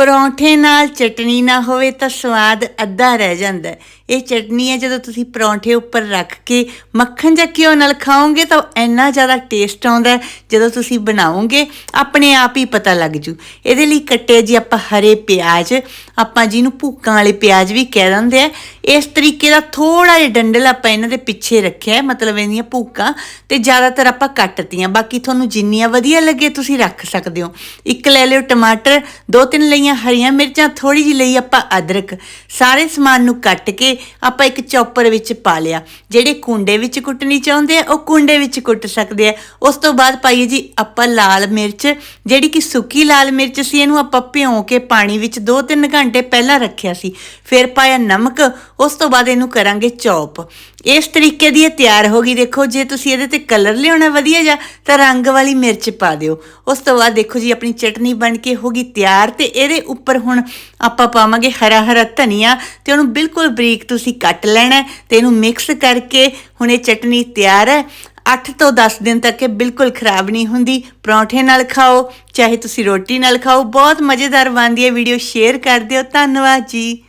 ਪਰੌਂਠੇ ਨਾਲ ਚਟਣੀ ਨਾ ਹੋਵੇ ਤਾਂ ਸਵਾਦ ਅੱਧਾ ਰਹਿ ਜਾਂਦਾ ਹੈ। ਇਹ ਚਟਨੀ ਹੈ ਜਦੋਂ ਤੁਸੀਂ ਪਰੌਂਠੇ ਉੱਪਰ ਰੱਖ ਕੇ ਮੱਖਣ ਜਾਂ ਘਿਓ ਨਾਲ ਖਾਓਗੇ ਤਾਂ ਇੰਨਾ ਜ਼ਿਆਦਾ ਟੇਸਟ ਆਉਂਦਾ ਜਦੋਂ ਤੁਸੀਂ ਬਣਾਓਗੇ ਆਪਣੇ ਆਪ ਹੀ ਪਤਾ ਲੱਗ ਜੂ। ਇਹਦੇ ਲਈ ਕੱਟੇ ਜੀ ਆਪਾਂ ਹਰੇ ਪਿਆਜ਼ ਆਪਾਂ ਜਿਹਨੂੰ ਭੂਕਾਂ ਵਾਲੇ ਪਿਆਜ਼ ਵੀ ਕਹਿ ਦਿੰਦੇ ਆ ਇਸ ਤਰੀਕੇ ਦਾ ਥੋੜਾ ਜਿਹਾ ਡੰਡਲ ਆਪਾਂ ਇਹਨਾਂ ਦੇ ਪਿੱਛੇ ਰੱਖਿਆ ਹੈ, ਮਤਲਬ ਇਹਦੀਆਂ ਭੂਕਾਂ ਤੇ ਜ਼ਿਆਦਾਤਰ ਆਪਾਂ ਕੱਟਤੀਆਂ ਬਾਕੀ ਤੁਹਾਨੂੰ ਜਿੰਨੀਆਂ ਵਧੀਆ ਲੱਗੇ ਤੁਸੀਂ ਰੱਖ ਸਕਦੇ ਹੋ। ਇੱਕ ਲੈ ਲਿਓ ਟਮਾਟਰ ਦੋ ਤਿੰਨ ਲਈਆਂ ਹਰੀਆਂ ਮਿਰਚਾਂ ਥੋੜੀ ਜਿਹੀ ਲਈ ਆਪਾਂ ਅਦਰਕ। ਸਾਰੇ ਸਮਾਨ ਨੂੰ ਕੱਟ ਕੇ ਆਪਾਂ ਇੱਕ ਚੌਪਰ ਵਿੱਚ ਪਾ ਲਿਆ। ਜਿਹੜੇ ਕੁੰਡੇ ਵਿੱਚ ਕੁੱਟਣੀ ਚਾਹੁੰਦੇ ਆ, ਉਹ ਕੁੰਡੇ ਵਿੱਚ ਕੁੱਟ ਸਕਦੇ ਆ। ਉਸ ਤੋਂ ਬਾਅਦ ਪਾਈਏ ਜੀ ਆਪਾਂ ਲਾਲ ਮਿਰਚ। ਜਿਹੜੀ ਕਿ ਸੁੱਕੀ ਲਾਲ ਮਿਰਚ ਸੀ, ਇਹਨੂੰ ਆਪਾਂ ਭਿਉਂ ਕੇ ਪਾਣੀ ਵਿੱਚ 2-3 ਘੰਟੇ ਪਹਿਲਾਂ ਰੱਖਿਆ ਸੀ। ਫਿਰ ਪਾਇਆ ਨਮਕ, ਉਸ ਤੋਂ ਬਾਅਦ ਇਹਨੂੰ ਕਰਾਂਗੇ ਚੌਪ। ਇਸ ਤਰੀਕੇ ਦੀ ਇਹ ਤਿਆਰ ਹੋ ਗਈ। ਦੇਖੋ, ਜੇ ਤੁਸੀਂ ਇਹਦੇ ਤੇ ਕਲਰ ਲਿਆਉਣਾ ਵਧੀਆ ਜਾਂ ਤਾਂ ਰੰਗ ਵਾਲੀ ਮਿਰਚ ਪਾ ਦਿਓ। ਉਸ ਤੋਂ ਬਾਅਦ ਦੇਖੋ ਜੀ, ਆਪਣੀ ਚਟਨੀ ਬਣ ਕੇ ਹੋ ਗਈ ਤਿਆਰ ਤੇ ਇਹਦੇ ਉੱਪਰ ਹੁਣ ਆਪਾਂ ਪਾਵਾਂਗੇ ਹਰਾ ਹਰਾ ਧਨੀਆ ਤੇ ਉਹਨੂੰ ਬਿਲਕੁਲ ਬਰੀਕ ਤੁਸੀਂ ਕੱਟ ਲੈਣਾ ਹੈ ਤੇ ਇਹਨੂੰ ਮਿਕਸ ਕਰਕੇ ਹੁਣ ਇਹ ਚਟਨੀ ਤਿਆਰ ਹੈ। 8 ਤੋਂ 10 ਦਿਨ ਤੱਕ ਇਹ ਬਿਲਕੁਲ ਖਰਾਬ ਨਹੀਂ ਹੁੰਦੀ। ਪਰੌਂਠੇ ਨਾਲ ਖਾਓ, ਚਾਹੇ ਤੁਸੀਂ ਰੋਟੀ ਨਾਲ ਖਾਓ। ਬਹੁਤ ਮਜ਼ੇਦਾਰ ਬਣਦੀ ਹੈ। ਵੀਡੀਓ ਸ਼ੇਅਰ ਕਰ ਦਿਓ। ਧੰਨਵਾਦ ਜੀ।